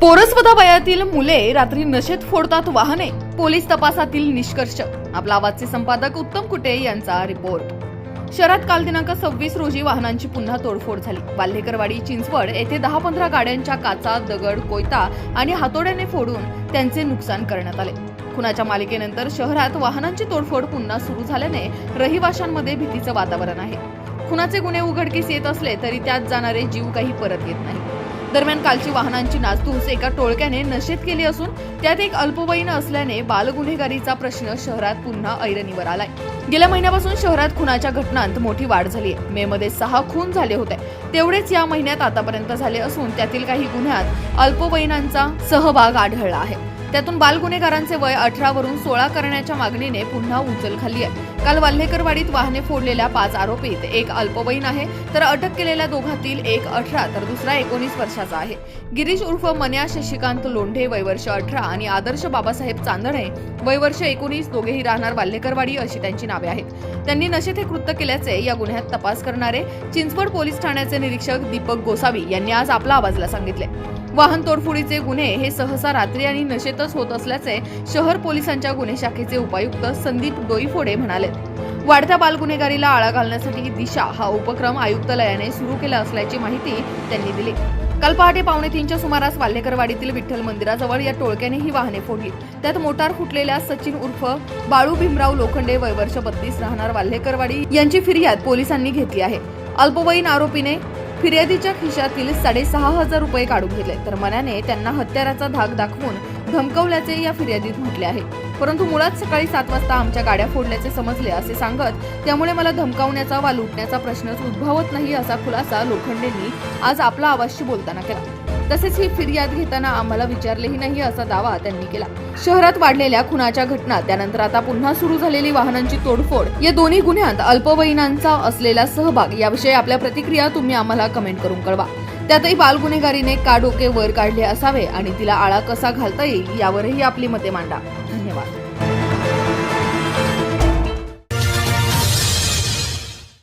पोरस्वता वयातील मुले रात्री नशेत फोडतात वाहने. पोलीस तपासातील निष्कर्ष. आपला आवाजचे संपादक उत्तम कुटे यांचा रिपोर्ट. शहरात काल दिनांक सव्वीस रोजी वाहनांची पुन्हा तोडफोड झाली. वाल्हेकरवाडी चिंचवड येथे दहा पंधरा गाड्यांच्या काचा दगड कोयता आणि हातोड्याने फोडून त्यांचे नुकसान करण्यात आले. खुनाच्या मालिकेनंतर शहरात वाहनांची तोडफोड पुन्हा सुरू झाल्याने रहिवाशांमध्ये भीतीचं वातावरण आहे. खुनाचे गुन्हे उघडकीस येत असले तरी त्यात जाणारे जीव काही परत येत नाही. दरम्यान कालची वाहनांची नासधूस एका टोळक्याने नशेत केली असून त्यात एक अल्पवयीन असल्याने बालगुन्हेगारीचा प्रश्न शहरात पुन्हा ऐरणीवर आलाय. गेल्या महिन्यापासून शहरात खुनाच्या घटनांत मोठी वाढ झाली आहे. मे मध्ये सहा खून झाले होते. तेवढेच या महिन्यात आतापर्यंत झाले असून त्यातील काही गुन्ह्यात अल्पवयीनांचा सहभाग आढळला आहे. त्यातून बालगुन्हेगारांचे वय अठरावरून सोळा करण्याच्या मागणीने पुन्हा उचल खाल्ली आहे. काल वाल्हेकरवाडीत वाहने फोडलेल्या पाच आरोपीत एक अल्पवयीन आहे. तर अटक केलेल्या दोघातील एक अठरा तर दुसरा एकोणीस वर्षाचा आहे. गिरीश उर्फ मन्या शशिकांत लोंढे वयवर्ष अठरा आणि आदर्श बाबासाहेब चांदणे वयवर्ष एकोणीस दोघेही राहणार वाल्हेकरवाडी अशी त्यांची नावे आहेत. त्यांनी नशेत हे कृत्य केल्याचे या गुन्ह्यात तपास करणारे चिंचवड पोलीस ठाण्याचे निरीक्षक दीपक गोसावी यांनी आज आपला आवाजला सांगितले. वाहन तोडफोडीचे गुन्हे हे सहसा रात्री आणि नशेत नशेतच होत असल्याचे शहर पोलिसांच्या गुन्हे शाखेचे उपायुक्त संदीप डोईफोडे म्हणाले. वाढत्या बालगुन्हेगारीला आळा घालण्यासाठी दिशा हा उपक्रम आयुक्तालयाने सुरू केला असल्याची माहिती त्यांनी दिली. काल पहाटे पावणे तीनच्या सुमारास वाल्हेकरवाडीतील विठ्ठल मंदिराजवळ या टोळक्याने ही वाहने फोडली. त्यात मोटार फुटलेल्या सचिन उर्फ बाळू भीमराव लोखंडे वयवर्ष बत्तीस राहणार वाल्हेकरवाडी यांची फिर्याद पोलिसांनी घेतली आहे. अल्पवयीन आरोपीने फिर्यादीच्या खिशातील साडेसहा हजार रुपये काढून घेतले. तर मनाने त्यांना हत्याराचा धाक दाखवून धमकवल्याचे या फिर्यादीत म्हटले आहे. परंतु मुळात सकाळी सात वाजता आमच्या गाड्या फोडल्याचे समजले असे सांगत त्यामुळे मला धमकावण्याचा वा लुटण्याचा प्रश्नच उद्भवत नाही असा खुलासा लोखंडेंनी आज आपला आवाजशी बोलताना केला. तसेच ही फिर्याद घेताना आम्हाला विचारलेही नाही असा दावा त्यांनी केला. शहरात वाढलेल्या खुनाच्या घटना त्यानंतर आता पुन्हा सुरू झालेली वाहनांची तोडफोड या दोन्ही गुन्ह्यात अल्पवयीनांचा असलेला सहभाग याविषयी आपल्या प्रतिक्रिया तुम्ही आम्हाला कमेंट करून कळवा. त्यातही बाल गुन्हेगारीने का डोके वर काढले असावे आणि तिला आळा कसा घालता येईल यावरही आपली मते मांडा.